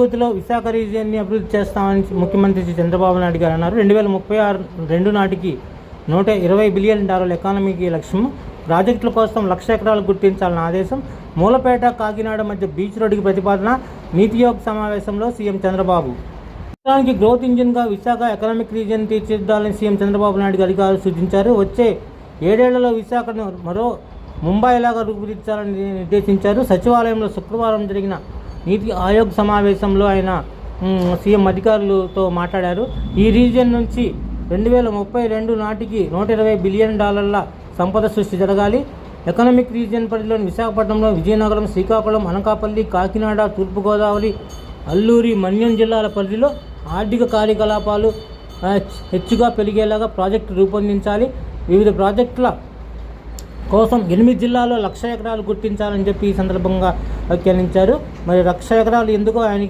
గతిలో విశాఖ రీజియన్ని అభివృద్ధి చేస్తామని ముఖ్యమంత్రి శ్రీ చంద్రబాబు నాయుడు గారు అన్నారు. రెండు వేల ముప్పై ఆరు రెండు నాటికి నూట ఇరవై బిలియన్ డాలర్ల ఎకానమీకి లక్ష్యం ప్రాజెక్టుల కోసం లక్ష ఎకరాలు గుర్తించాలన్న ఆదేశం. మూలపేట కాకినాడ మధ్య బీచ్ రోడ్డుకి ప్రతిపాదన. నీతి యోగ్ సమావేశంలో సీఎం చంద్రబాబు. రాష్ట్రానికి గ్రోత్ ఇంజిన్గా విశాఖ ఎకనామిక్ రీజియన్ తీర్చిదిద్దాలని సీఎం చంద్రబాబు నాయుడు గారు అధికారులు సూచించారు. వచ్చే ఏడేళ్ళలో విశాఖను మరో ముంబైలాగా రూపుదిద్దాలని నిర్దేశించారు. సచివాలయంలో శుక్రవారం జరిగిన నీతి ఆయోగ్ సమావేశంలో ఆయన సీఎం అధికారులతో మాట్లాడారు. ఈ రీజియన్ నుంచి రెండు వేల ముప్పై రెండు నాటికి నూట ఇరవై బిలియన్ డాలర్ల సంపద సృష్టి జరగాలి. ఎకనామిక్ రీజియన్ పరిధిలోని విశాఖపట్నంలో విజయనగరం శ్రీకాకుళం అనకాపల్లి కాకినాడ తూర్పుగోదావరి అల్లూరి మన్యం జిల్లాల పరిధిలో ఆర్థిక కార్యకలాపాలు హెచ్చుగా పెరిగేలాగా ప్రాజెక్టు రూపొందించాలి. వివిధ ప్రాజెక్టుల కోసం ఎనిమిది జిల్లాల్లో లక్ష ఎకరాలు గుర్తించాలని చెప్పి ఈ సందర్భంగా వ్యాఖ్యానించారు. మరి లక్ష ఎకరాలు ఎందుకు ఆయన